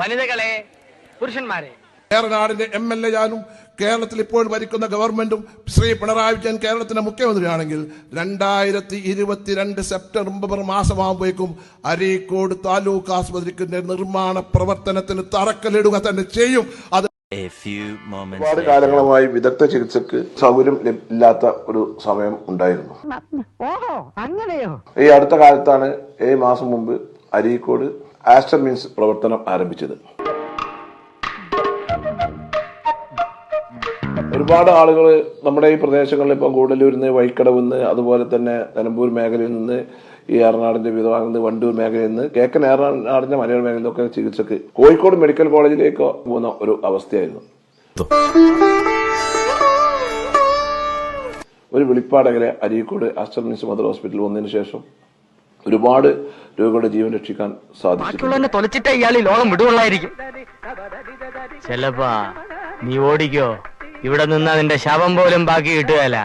വനിതകളെ പുരുഷന്മാരെ. കേരളനാടിന്റെ എം എൽ എ ആനും കേരളത്തിൽ ഇപ്പോൾ ഭരിക്കുന്ന ഗവൺമെന്റും ശ്രീ പിണറായി വിജയൻ കേരളത്തിന്റെ മുഖ്യമന്ത്രിയാണെങ്കിൽ രണ്ടായിരത്തി ഇരുപത്തിരണ്ട് സെപ്റ്റംബർ മാസമാകുമ്പോഴേക്കും അരീക്കോട് താലൂക്ക് ആസ്പത്രിക്ക് നിർമ്മാണ പ്രവർത്തനത്തിന് തറക്കല്ലിടുക തന്നെ ചെയ്യും. അത് A few moments ഒരുപാട്. കാലങ്ങളുമായി വിദഗ്ധ ചികിത്സക്ക് സൗകര്യം ഇല്ലാത്ത ഒരു സമയം ഉണ്ടായിരുന്നു. ഓഹോ അങ്ങനെയോ? ഈ അടുത്ത കാലത്താണ് ഏഴ് മാസം മുമ്പ് അരീക്കോട് ആസ്റ്റർ മീൻസ് പ്രവർത്തനം ആരംഭിച്ചത്. ഒരുപാട് ആളുകൾ നമ്മുടെ ഈ പ്രദേശങ്ങളിൽ ഇപ്പം കൂടലൂരിൽ നിന്ന് വൈക്കടവിൽ നിന്ന് അതുപോലെ തന്നെ നിലമ്പൂർ മേഖലയിൽ നിന്ന് ഈ എറണാടിന്റെ വിധവാങ്ങിൽ നിന്ന് വണ്ടൂർ മേഖലയിൽ നിന്ന് കേക്കൻ ഏറനാടിന്റെ മലയാള മേഖലയിൽ നിന്നൊക്കെ ചികിത്സക്ക് കോഴിക്കോട് മെഡിക്കൽ കോളേജിലേക്ക് പോകുന്ന ഒരു അവസ്ഥയായിരുന്നു. ഒരു വെളിപ്പാടകരെ അരീക്കോട് ആസ്റ്റർ മീൻസ് മദർ ഹോസ്പിറ്റലിൽ വന്നതിന് ശേഷം ഒരുപാട് രോഗികളുടെ ജീവൻ രക്ഷിക്കാൻ ബാക്കിയുള്ളവനെ തൊലച്ചിട്ട് ഇയാൾ നീ ഓടിക്കോ. ഇവിടെ നിന്നാ നിന്റെ ശവം പോലും ബാക്കി കിട്ടുകയല്ല